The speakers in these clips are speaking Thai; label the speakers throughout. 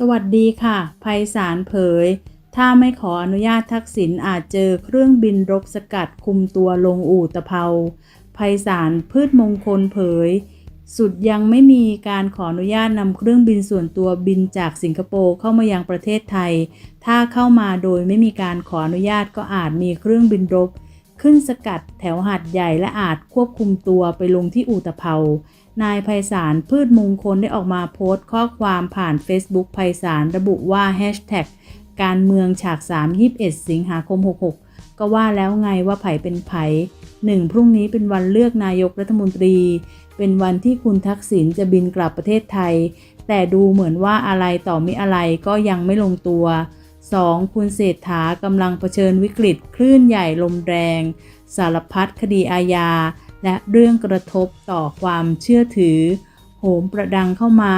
Speaker 1: สวัสดีค่ะไพศาลเผย ถ้าไม่ขออนุญาตทักษิณอาจเจอเครื่องบินรบสกัดคุมตัวลงอู่ตะเภาไพศาลพืชมงคลเผย สุดยังไม่มีการขออนุญาตนำเครื่องบินส่วนตัวบินจากสิงคโปร์เข้ามายังประเทศไทย ถ้าเข้ามาโดยไม่มีการขออนุญาตก็อาจมีเครื่องบินรบ ขึ้นสกัดแถวหาดใหญ่และอาจควบคุมตัวไปลงที่อู่ตะเภานายไพศาลพืชมงคลได้ออกมาโพสต์ข้อความผ่าน Facebook ไพศาลระบุว่า Hashtag การเมืองฉาก 3 21 สิงหาคม 66 ก็ว่าแล้วไงว่าไผ่เป็นไผ่หนึ่งพรุ่งนี้เป็นวันเลือกนายกรัฐมนตรี เป็นวันที่คุณทักษิณจะบินกลับประเทศไทย แต่ดูเหมือนว่าอะไรต่อมิอะไรก็ยังไม่ลงตัว 2. คุณเศรษฐากำลังเผชิญวิกฤตคลื่นใหญ่ลมแรง สารพัดคดีอาญา และเรื่องกระทบต่อความเชื่อถือ โหมประดังเข้ามา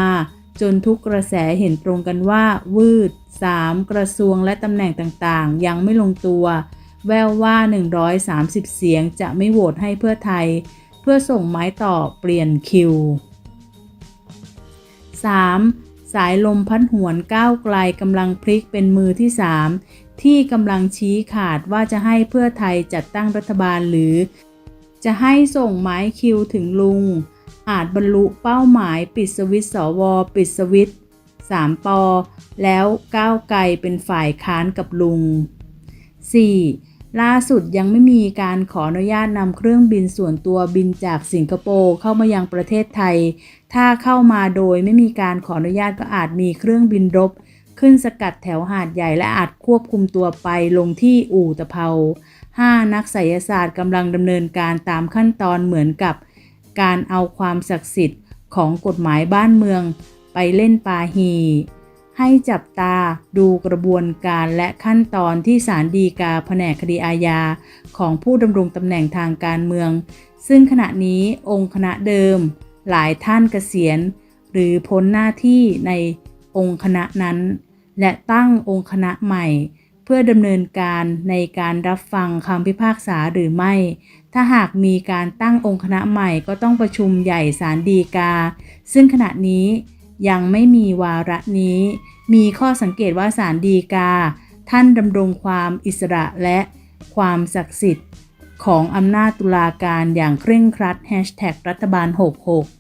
Speaker 1: จนทุกกระแสเห็นตรงกันว่า วืด 3. กระทรวงและตำแหน่งต่างๆ ยังไม่ลงตัว แววว่า 130 เสียงจะไม่โหวตให้เพื่อไทย เพื่อส่งไม้ต่อเปลี่ยนคิว 3. สายลมพัดหวนก้าวไกลกำลังพลิกเป็นมือที่3ที่กำลังชี้ขาดว่าจะให้เพื่อไทยจัดตั้งรัฐบาลหรือ จะให้ส่งไม้คิวถึงลุง อาจบรรลุเป้าหมายปิดสวิตสวปิดสวิตช์3ปอ แล้วก้าวไกลเป็นฝ่ายค้านกับลุง 4. ล่าสุดยังไม่มีการขออนุญาตนำเครื่องบินส่วนตัวบินจากสิงคโปร์เข้ามายังประเทศไทย ถ้าเข้ามาโดยไม่มีการขออนุญาตก็อาจมีเครื่องบินรบ ขึ้นสกัดแถวหาดใหญ่และอาจควบคุมตัวไปลงที่อู่ตะเภา 5. นักไสยศาสตร์กำลังดำเนินการตามขั้นตอนเหมือนกับ การเอาความศักดิ์สิทธิ์ของกฎหมายบ้านเมืองไปเล่นปาฮี ให้จับตาดูกระบวนการและขั้นตอนที่ศาลฎีกาแผนกคดีอาญาของผู้ดำรงตำแหน่งทางการเมือง ซึ่งขณะนี้องค์คณะเดิม หลายท่านเกษียณ หรือพ้นหน้าที่ในองค์คณะนั้น และตั้งองค์คณะใหม่ เพื่อดำเนินการในการรับฟังคำพิพากษาหรือไม่ ถ้าหากมีการตั้งองค์คณะใหม่ก็ต้องประชุมใหญ่ศาลฎีกา ซึ่งขณะนี้ยังไม่มีวาระนี้ มีข้อสังเกตว่าสารดีกา ท่านดำรงความอิสระและความศักดิ์สิทธิ์ ของอำนาจตุลาการอย่างเคร่งครัดแฮชแท็กรัฐบาล 66